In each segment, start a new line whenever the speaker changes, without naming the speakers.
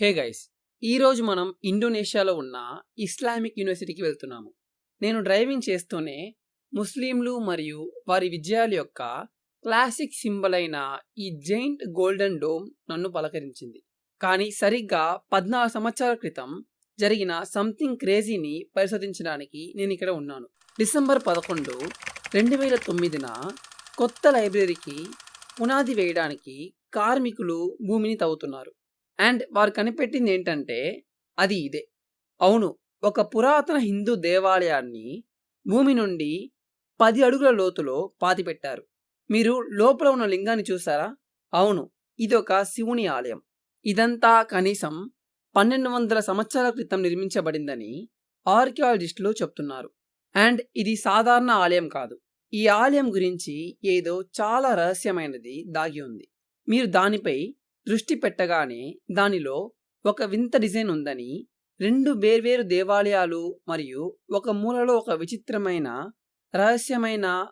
Hey guys ఈరోజు మనం ఇండోనేషియాలో ఉన్న ఇస్లామిక్ యూనివర్సిటీకి వెళ్తున్నాము. నేను డ్రైవింగ్ చేస్తూనే ముస్లింలు మరియు వారి విజయాల యొక్క క్లాసిక్ సింబల్ అయిన ఈ జైంట్ గోల్డెన్ డోమ్ నన్ను పలకరించింది. కానీ సరిగ్గా పద్నాలుగు సంవత్సరాల క్రితం జరిగిన సంథింగ్ క్రేజీని పరిశోధించడానికి నేను ఇక్కడ ఉన్నాను. డిసెంబర్ పదకొండు రెండు వేల తొమ్మిదిన కొత్త లైబ్రరీకి పునాది వేయడానికి కార్మికులు భూమిని తవ్వుతున్నారు. అండ్ వారు కనిపెట్టింది ఏంటంటే అది ఇదే. అవును ఒక పురాతన హిందూ దేవాలయాన్ని భూమి నుండి పది అడుగుల లోతులో పాతిపెట్టారు. మీరు లోపల ఉన్న లింగాన్ని చూసారా? అవును ఇది ఒక శివుని ఆలయం. ఇదంతా కనీసం పన్నెండు వందల సంవత్సరాల క్రితం నిర్మించబడిందని ఆర్కియాలజిస్టులు చెప్తున్నారు. అండ్ ఇది సాధారణ ఆలయం కాదు. ఈ ఆలయం గురించి ఏదో చాలా రహస్యమైనది దాగి ఉంది. మీరు దానిపై దృష్టి పెట్టగానే దానిలో ఒక వింత డిజైన్ ఉందని రెండు వేర్వేరు దేవాలయాలు మరియు ఒక మూలలో ఒక విచిత్రమైన రహస్యమైన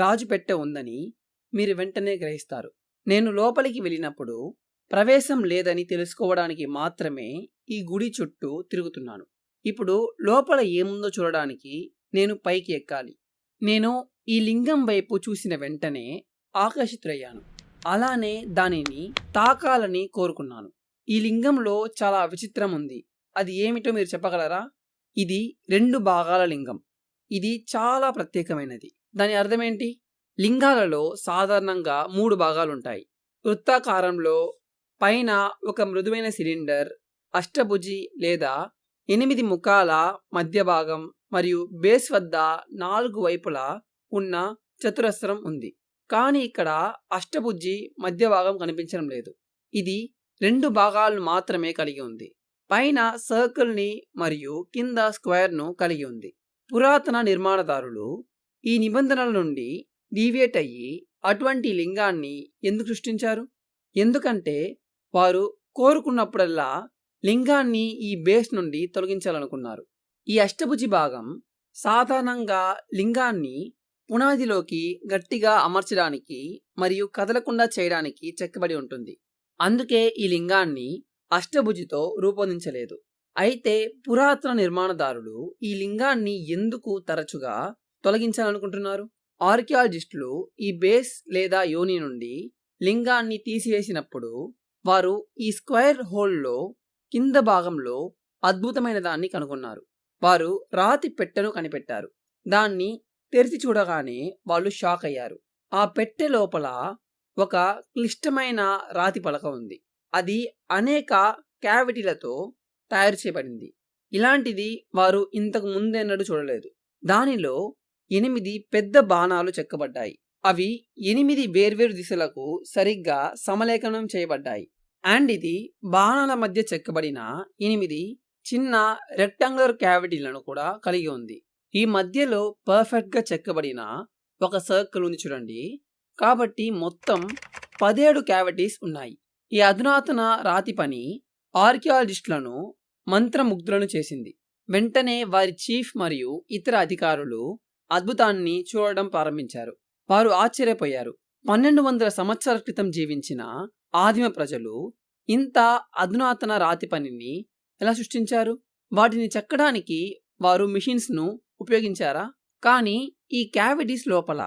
గాజు పెట్టె ఉందని మీరు వెంటనే గ్రహిస్తారు. నేను లోపలికి వెళ్ళినప్పుడు ప్రవేశం లేదని తెలుసుకోవడానికి మాత్రమే ఈ గుడి చుట్టూ తిరుగుతున్నాను. ఇప్పుడు లోపల ఏముందో చూడడానికి నేను పైకి ఎక్కాలి. నేను ఈ లింగం వైపు చూసిన వెంటనే ఆకర్షితులయ్యాను అలానే దానిని తాకాలని కోరుకున్నాను. ఈ లింగంలో చాలా విచిత్రం ఉంది అది ఏమిటో మీరు చెప్పగలరా? ఇది రెండు భాగాల లింగం. ఇది చాలా ప్రత్యేకమైనది. దాని అర్థమేంటి? లింగాలలో సాధారణంగా మూడు భాగాలుంటాయి. వృత్తాకారంలో పైన ఒక మృదువైన సిలిండర్ అష్టభుజి లేదా ఎనిమిది ముఖాల మధ్య భాగం మరియు బేస్ వద్ద నాలుగు వైపులా ఉన్న చతురస్రం ఉంది. కానీ ఇక్కడ అష్టభుజి మధ్య భాగం కనిపించడం లేదు. ఇది రెండు భాగాలను మాత్రమే కలిగి ఉంది. పైన సర్కిల్ని మరియు కింద స్క్వేర్ను కలిగి ఉంది. పురాతన నిర్మాణదారులు ఈ నిబంధనల నుండి డీవియేట్ అయ్యి అటువంటి లింగాన్ని ఎందుకు సృష్టించారు? ఎందుకంటే వారు కోరుకున్నప్పుడల్లా లింగాన్ని ఈ బేస్ నుండి తొలగించాలనుకున్నారు. ఈ అష్టభుజి భాగం సాధారణంగా లింగాన్ని పునాదిలోకి గట్టిగా అమర్చడానికి మరియు కదలకుండా చేయడానికి చెక్కబడి ఉంటుంది. అందుకే ఈ లింగాన్ని అష్టభుజితో రూపొందించలేదు. అయితే పురాతన నిర్మాణదారులు ఈ లింగాన్ని ఎందుకు తరచుగా తొలగించాలనుకుంటున్నారు? ఆర్కియాలజిస్టులు ఈ బేస్ లేదా యోని నుండి లింగాన్ని తీసివేసినప్పుడు వారు ఈ స్క్వేర్ హోల్లో కింద భాగంలో అద్భుతమైన దాన్ని కనుగొన్నారు. వారు రాతి పెట్టెను కనిపెట్టారు. దాన్ని తెరిచి చూడగానే వాళ్ళు షాక్ అయ్యారు. ఆ పెట్టె లోపల ఒక క్లిష్టమైన రాతి పలక ఉంది. అది అనేక క్యావిటీలతో తయారు చేయబడింది. ఇలాంటిది వారు ఇంతకు ముందెన్నడూ చూడలేదు. దానిలో ఎనిమిది పెద్ద బాణాలు చెక్కబడ్డాయి. అవి ఎనిమిది వేర్వేరు దిశలకు సరిగ్గా సమలేఖనం చేయబడ్డాయి. అండ్ ఇది బాణాల మధ్య చెక్కబడిన ఎనిమిది చిన్న రెక్టాంగులర్ క్యావిటీలను కూడా కలిగి ఉంది. ఈ మధ్యలో పర్ఫెక్ట్గా చెక్కబడిన ఒక సర్కిల్ ఉంది చూడండి. కాబట్టి మొత్తం పదిహేడు క్యావిటీస్ ఉన్నాయి. ఈ అధునాతన రాతి పని ఆర్కియాలజిస్టులను మంత్రముగ్ధులను చేసింది. వెంటనే వారి చీఫ్ మరియు ఇతర అధికారులు అద్భుతాన్ని చూడడం ప్రారంభించారు. వారు ఆశ్చర్యపోయారు. పన్నెండు వందల సంవత్సరాల క్రితం జీవించిన ఆదిమ ప్రజలు ఇంత అధునాతన రాతి పనిని ఎలా సృష్టించారు? వాటిని చెక్కడానికి వారు మిషన్స్ను ఉపయోగించారా? కానీ ఈ క్యావిటీస్ లోపల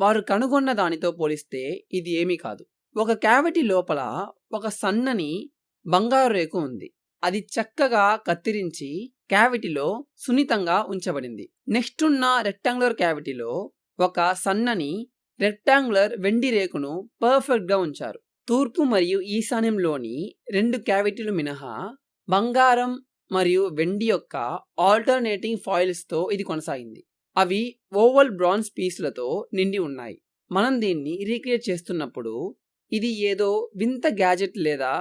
వారు కనుగొన్న దానితో పోలిస్తే ఇది ఏమీ కాదు. ఒక క్యావిటీ లోపల ఒక సన్నని బంగారు రేకు ఉంది. అది చక్కగా కత్తిరించి క్యావిటీలో సున్నితంగా ఉంచబడింది. నెక్స్ట్ ఉన్న రెక్టాంగులర్ క్యావిటీలో ఒక సన్నని రెక్టాంగులర్ వెండి రేకును పర్ఫెక్ట్గా ఉంచారు. తూర్పు మరియు ఈశాన్యంలోని రెండు క్యావిటీలు మినహా బంగారం మరియు వెండి యొక్క ఆల్టర్నేటింగ్ ఫాయిల్స్తో ఇది కొనసాగింది. అవి ఓవల్ బ్రాన్స్ పీసులతో నిండి ఉన్నాయి. మనం దీన్ని రీక్రియేట్ చేస్తున్నప్పుడు ఇది ఏదో వింత గ్యాజెట్ లేదా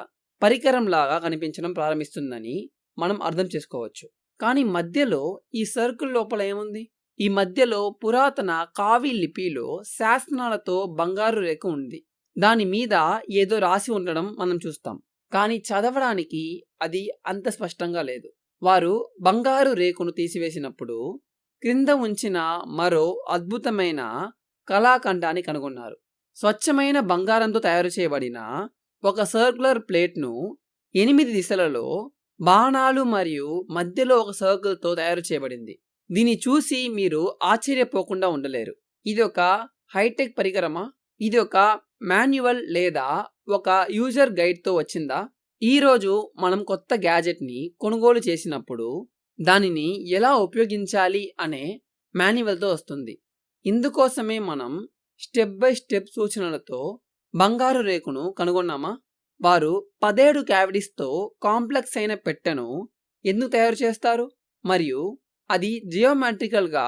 పరికరం లాగా కనిపించడం ప్రారంభిస్తుందని మనం అర్థం చేసుకోవచ్చు. కానీ మధ్యలో ఈ సర్కిల్ లోపల ఏముంది? ఈ మధ్యలో పురాతన కావి లిపిలో శాసనాలతో బంగారు రేఖ ఉంది. దాని మీద ఏదో రాసి ఉండడం మనం చూస్తాం. కానీ చదవడానికి అది అంత స్పష్టంగా లేదు. వారు బంగారు రేకును తీసివేసినప్పుడు క్రింద ఉంచిన మరో అద్భుతమైన కళాఖండాన్ని కనుగొన్నారు. స్వచ్ఛమైన బంగారంతో తయారు చేయబడిన ఒక సర్క్యులర్ ప్లేట్ను ఎనిమిది దిశలలో బాణాలు మరియు మధ్యలో ఒక సర్కిల్తో తయారు చేయబడింది. దీన్ని చూసి మీరు ఆశ్చర్యపోకుండా ఉండలేరు. ఇది ఒక హైటెక్ పరికరమా? ఇది ఒక మాన్యువల్ లేదా ఒక యూజర్ గైడ్తో వచ్చిందా? ఈరోజు మనం కొత్త గ్యాజెట్ని కొనుగోలు చేసినప్పుడు దానిని ఎలా ఉపయోగించాలి అనే మాన్యువల్తో వస్తుంది. ఇందుకోసమే మనం స్టెప్ బై స్టెప్ సూచనలతో బంగారు రేకును కనుగొన్నామా? వారు పదేడు క్యావిటీస్తో కాంప్లెక్స్ అయిన పెట్టెను ఎందుకు తయారు చేస్తారు? మరియు అది జియోమెట్రికల్గా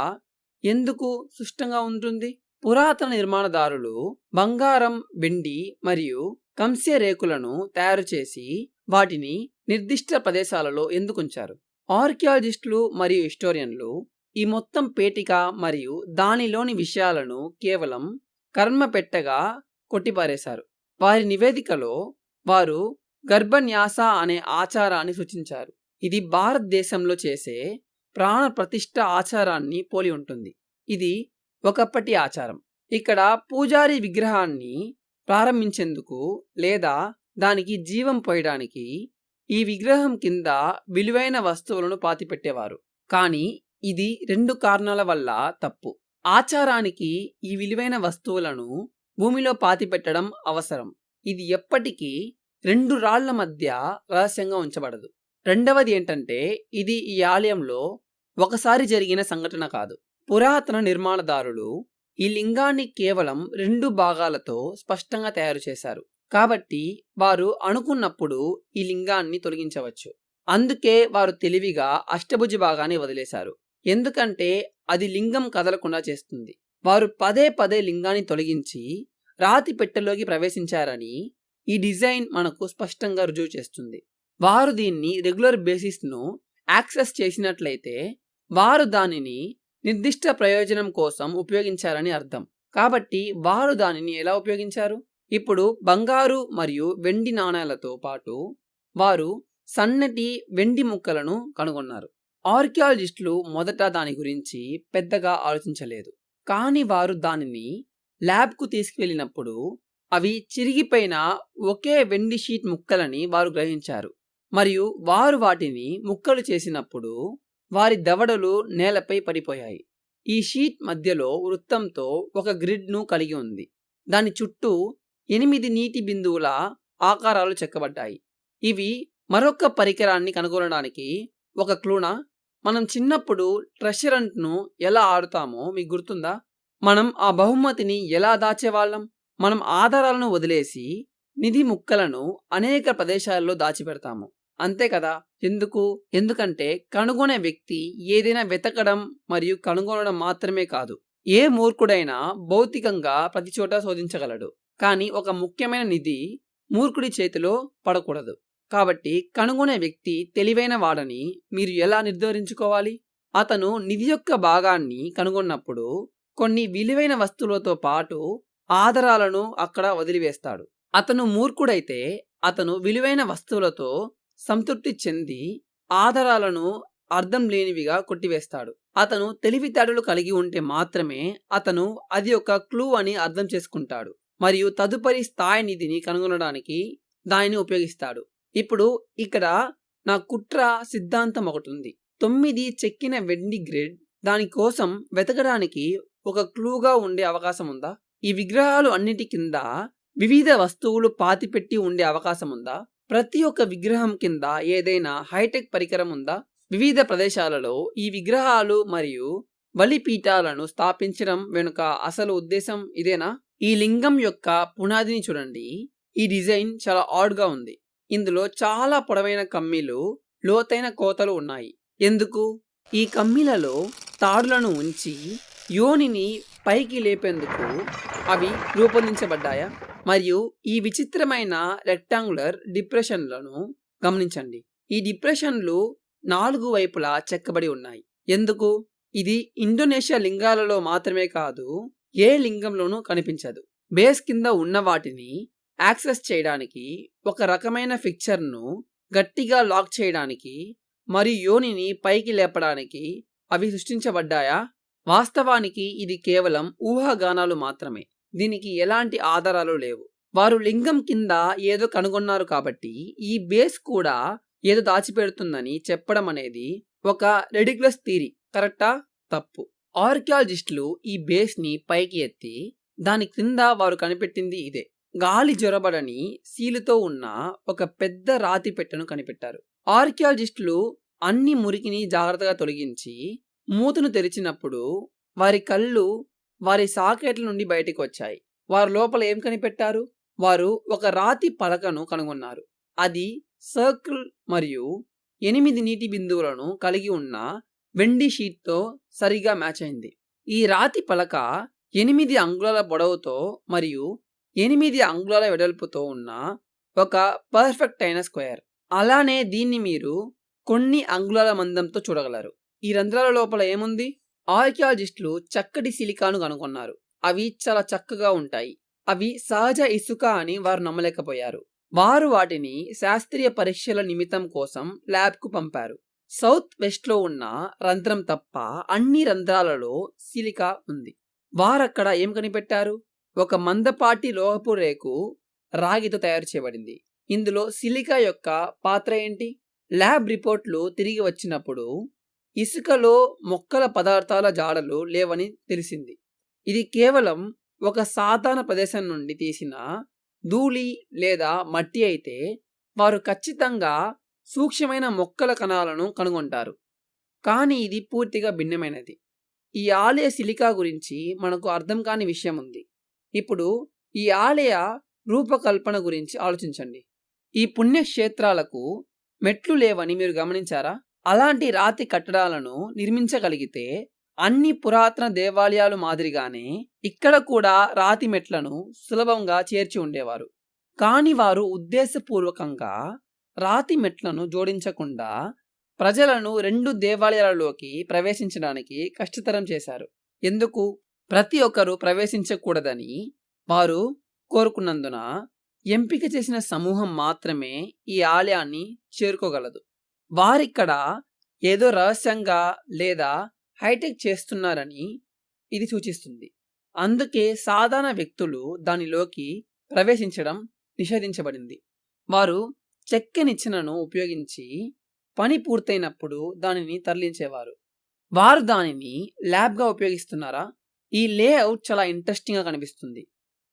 ఎందుకు సుష్టంగా ఉంటుంది? పురాతన నిర్మాణదారులు బంగారం వెండి మరియు కంస్య రేకులను తయారు చేసి వాటిని నిర్దిష్ట ప్రదేశాలలో ఎందుకుంచారు? ఆర్కియాలజిస్టులు మరియు హిస్టోరియన్లు ఈ మొత్తం పేటిక మరియు దానిలోని విషయాలను కేవలం కర్మ పెట్టగా కొట్టిపారేశారు. వారి నివేదికలో వారు గర్భన్యాస అనే ఆచారాన్ని సూచించారు. ఇది భారతదేశంలో చేసే ప్రాణ ప్రతిష్ట ఆచారాన్ని పోలి ఉంటుంది. ఇది ఒకప్పటి ఆచారం. ఇక్కడ పూజారి విగ్రహాన్ని ప్రారంభించేందుకు లేదా దానికి జీవం పోయడానికి ఈ విగ్రహం కింద విలువైన వస్తువులను పాతిపెట్టేవారు. కానీ ఇది రెండు కారణాల వల్ల తప్పు. ఆచారానికి ఈ విలువైన వస్తువులను భూమిలో పాతిపెట్టడం అవసరం. ఇది ఎప్పటికీ రెండు రాళ్ళ మధ్య రహస్యంగా ఉంచబడదు. రెండవది ఏంటంటే ఇది ఈ ఆలయంలో ఒకసారి జరిగిన సంఘటన కాదు. పురాతన నిర్మాణదారులు ఈ లింగాన్ని కేవలం రెండు భాగాలతో స్పష్టంగా తయారు చేశారు. కాబట్టి వారు అనుకున్నప్పుడు ఈ లింగాన్ని తొలగించవచ్చు. అందుకే వారు తెలివిగా అష్టభుజ భాగాన్ని వదిలేశారు. ఎందుకంటే అది లింగం కదలకుండా చేస్తుంది. వారు పదే పదే లింగాన్ని తొలగించి రాతి పెట్టెలోకి ప్రవేశించారని ఈ డిజైన్ మనకు స్పష్టంగా రుజువు చేస్తుంది. వారు దీన్ని రెగ్యులర్ బేసిస్ను యాక్సెస్ చేసినట్లయితే వారు దానిని నిర్దిష్ట ప్రయోజనం కోసం ఉపయోగించారని అర్థం. కాబట్టి వారు దానిని ఎలా ఉపయోగించారు? ఇప్పుడు బంగారు మరియు వెండి నాణేలతో పాటు వారు సన్నటి వెండి ముక్కలను కనుగొన్నారు. ఆర్కియాలజిస్టులు మొదట దాని గురించి పెద్దగా ఆలోచించలేదు. కానీ వారు దానిని ల్యాబ్కు తీసుకువెళ్ళినప్పుడు అవి చిరిగిపోయిన ఒకే వెండి షీట్ ముక్కలని వారు గ్రహించారు. మరియు వారు వాటిని ముక్కలు చేసినప్పుడు వారి దవడలు నేలపై పడిపోయాయి. ఈ షీట్ మధ్యలో వృత్తంతో ఒక గ్రిడ్ను కలిగి ఉంది. దాని చుట్టూ ఎనిమిది నీటి బిందువుల ఆకారాలు చెక్కబడ్డాయి. ఇవి మరొక పరికరాన్ని కనుగొనడానికి ఒక క్లూన? మనం చిన్నప్పుడు ట్రెషరంట్ను ఎలా ఆడుతామో మీకు గుర్తుందా? మనం ఆ బహుమతిని ఎలా దాచేవాళ్ళం? మనం ఆధారాలను వదిలేసి నిధి ముక్కలను అనేక ప్రదేశాల్లో దాచిపెడతాము. అంతే కదా? ఎందుకు? ఎందుకంటే కనుగొనే వ్యక్తి ఏదైనా వెతకడం మరియు కనుగొనడం మాత్రమే కాదు. ఏ మూర్ఖుడైనా భౌతికంగా ప్రతి చోట శోధించగలడు. కానీ ఒక ముఖ్యమైన నిధి మూర్ఖుడి చేతిలో పడకూడదు. కాబట్టి కనుగొనే వ్యక్తి తెలివైన వాడని మీరు ఎలా నిర్ధారించుకోవాలి? అతను నిధి యొక్క భాగాన్ని కనుగొన్నప్పుడు కొన్ని విలువైన వస్తువులతో పాటు ఆధారాలను అక్కడ వదిలివేస్తాడు. అతను మూర్ఖుడైతే అతను విలువైన వస్తువులతో సంతృప్తి చెంది ఆధారాలను అర్థం లేనివిగా కొట్టివేస్తాడు. అతను తెలివితేటలు కలిగి ఉంటే మాత్రమే అతను అది ఒక క్లూ అని అర్థం చేసుకుంటాడు. మరియు తదుపరి స్థాయి నిధిని కనుగొనడానికి దానిని ఉపయోగిస్తాడు. ఇప్పుడు ఇక్కడ నా కుట్ర సిద్ధాంతం ఒకటి ఉంది తొమ్మిది చెక్కిన వెండి గ్రిడ్ దానికోసం వెతకడానికి ఒక క్లూగా ఉండే అవకాశం ఉందా? ఈ విగ్రహాలు అన్నిటి కింద వివిధ వస్తువులు పాతిపెట్టి ఉండే అవకాశం ఉందా? ప్రతి ఒక్క విగ్రహం కింద ఏదైనా హైటెక్ పరికరం ఉందా? వివిధ ప్రదేశాలలో ఈ విగ్రహాలు మరియు బలిపీఠాలను స్థాపించడం వెనుక అసలు ఉద్దేశం ఇదేనా? ఈ లింగం యొక్క పునాదిని చూడండి. ఈ డిజైన్ చాలా ఆడ్గా ఉంది. ఇందులో చాలా పొడవైన కమ్మీలు లోతైన కోతలు ఉన్నాయి. ఎందుకు? ఈ కమ్మీలలో తాడులను ఉంచి యోనిని పైకి లేపేందుకు అవి రూపొందించబడ్డాయా? మరియు ఈ విచిత్రమైన రెక్టాంగులర్ డిప్రెషన్లను గమనించండి. ఈ డిప్రెషన్లు నాలుగు వైపులా చెక్కబడి ఉన్నాయి. ఎందుకు? ఇది ఇండోనేషియా లింగాలలో మాత్రమే కాదు ఏ లింగంలోనూ కనిపించదు. బేస్ కింద ఉన్న వాటిని యాక్సెస్ చేయడానికి ఒక రకమైన ఫిక్చర్ను గట్టిగా లాక్ చేయడానికి మరియు యోనిని పైకి లేపడానికి అవి సృష్టించబడ్డాయా? వాస్తవానికి ఇది కేవలం ఊహాగానాలు మాత్రమే. దీనికి ఎలాంటి ఆధారాలు లేవు. వారు లింగం కింద ఏదో కనుగొన్నారు కాబట్టి ఈ బేస్ కూడా ఏదో దాచిపెడుతుందని చెప్పడం అనేది ఒక రెడిక్యులస్ థీరీ కరెక్టా? తప్పు. ఆర్కియాలజిస్టులు ఈ బేస్ని పైకి ఎత్తి దాని క్రింద వారు కనిపెట్టింది ఇదే. గాలి జ్వరబడని సీలుతో ఉన్న ఒక పెద్ద రాతి పెట్టెను కనిపెట్టారు. ఆర్కియాలజిస్టులు అన్ని మురికిని జాగ్రత్తగా తొలగించి మూతను తెరిచినప్పుడు వారి కళ్ళు వారి సాకెట్ల నుండి బయటికి వచ్చాయి వారు లోపల ఏం కనిపెట్టారు? వారు ఒక రాతి పలకను కనుగొన్నారు. అది సర్కిల్ మరియు ఎనిమిది నీటి బిందువులను కలిగి ఉన్న వెండి షీట్తో సరిగా మ్యాచ్ అయింది. ఈ రాతి పలక ఎనిమిది అంగుళాల పొడవుతో మరియు ఎనిమిది అంగుళాల వెడల్పుతో ఉన్న ఒక పర్ఫెక్ట్ అయిన స్క్వేర్. అలానే దీన్ని మీరు కొన్ని అంగుళాల మందంతో చూడగలరు. ఈ రంధ్రాల లోపల ఏముంది? ఆర్కియాలజిస్టులు చక్కటి సిలికాను కనుగొన్నారు. అవి చాలా చక్కగా ఉంటాయి. అవి సహజ ఇసుక అని వారు నమ్మలేకపోయారు. వారు వాటిని శాస్త్రీయ పరీక్షల నిమిత్తం కోసం ల్యాబ్కు పంపారు. సౌత్ వెస్ట్లో ఉన్న రంధ్రం తప్ప అన్ని రంధ్రాలలో సిలికా ఉంది. వారక్కడ ఏం కనిపెట్టారు? ఒక మందపాటి లోహపు రేకు రాగితో తయారు చేయబడింది. ఇందులో సిలికా యొక్క పాత్ర ఏంటి? ల్యాబ్ రిపోర్ట్లు తిరిగి వచ్చినప్పుడు ఇసుకలో మొక్కల పదార్థాల జాడలు లేవని తెలిసింది. ఇది కేవలం ఒక సాధారణ ప్రదేశం నుండి తీసిన ధూళి లేదా మట్టి అయితే వారు ఖచ్చితంగా సూక్ష్మమైన మొక్కల కణాలను కనుగొంటారు. కానీ ఇది పూర్తిగా భిన్నమైనది. ఈ ఆలయ సిలికా గురించి మనకు అర్థం కాని విషయం ఉంది. ఇప్పుడు ఈ ఆలయ రూపకల్పన గురించి ఆలోచించండి. ఈ పుణ్యక్షేత్రాలకు మెట్లు లేవని మీరు గమనించారా? అలాంటి రాతి కట్టడాలను నిర్మించగలిగితే అన్ని పురాతన దేవాలయాలు మాదిరిగానే ఇక్కడ కూడా రాతి మెట్లను సులభంగా చేర్చి ఉండేవారు. కాని వారు ఉద్దేశపూర్వకంగా రాతి మెట్లను జోడించకుండా ప్రజలను రెండు దేవాలయాలలోకి ప్రవేశించడానికి కష్టతరం చేశారు. ఎందుకు? ప్రతి ఒక్కరూ ప్రవేశించకూడదని వారు కోరుకున్నందున ఎంపిక చేసిన సమూహం మాత్రమే ఈ ఆలయాన్ని చేరుకోగలదు. వారిక్కడ ఏదో రహస్యంగా లేదా హైటెక్ చేస్తున్నారని ఇది సూచిస్తుంది. అందుకే సాధారణ వ్యక్తులు దానిలోకి ప్రవేశించడం నిషేధించబడింది. వారు చెక్క నిచ్చెనను ఉపయోగించి పని పూర్తయినప్పుడు దానిని తరలించేవారు. వారు దానిని ల్యాబ్గా ఉపయోగిస్తున్నారా? ఈ లేఅవుట్ చాలా ఇంట్రెస్టింగ్గా కనిపిస్తుంది.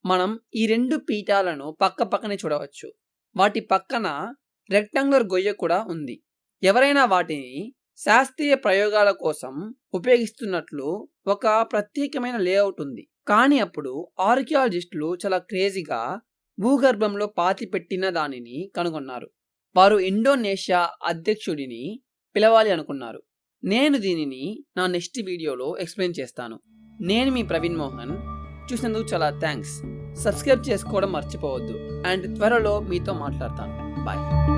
మనం ఈ రెండు పీఠాలను పక్క పక్కనే చూడవచ్చు. వాటి పక్కన రెక్టాంగులర్ గొయ్య కూడా ఉంది. ఎవరైనా వాటిని శాస్త్రీయ ప్రయోగాల కోసం ఉపయోగిస్తున్నట్లు ఒక ప్రత్యేకమైన లేఅవుట్ ఉంది. కానీ అప్పుడు ఆర్కియాలజిస్టులు చాలా క్రేజీగా భూగర్భంలో పాతి పెట్టిన దానిని కనుగొన్నారు. వారు ఇండోనేషియా అధ్యక్షుడిని పిలవాలి అనుకున్నారు. నేను దీనిని నా నెక్స్ట్ వీడియోలో ఎక్స్ప్లెయిన్ చేస్తాను. నేను మీ ప్రవీణ్ మోహన్. చూసినందుకు చాలా థ్యాంక్స్. సబ్స్క్రైబ్ చేసుకోవడం మర్చిపోవద్దు. అండ్ త్వరలో మీతో మాట్లాడతాను. బాయ్.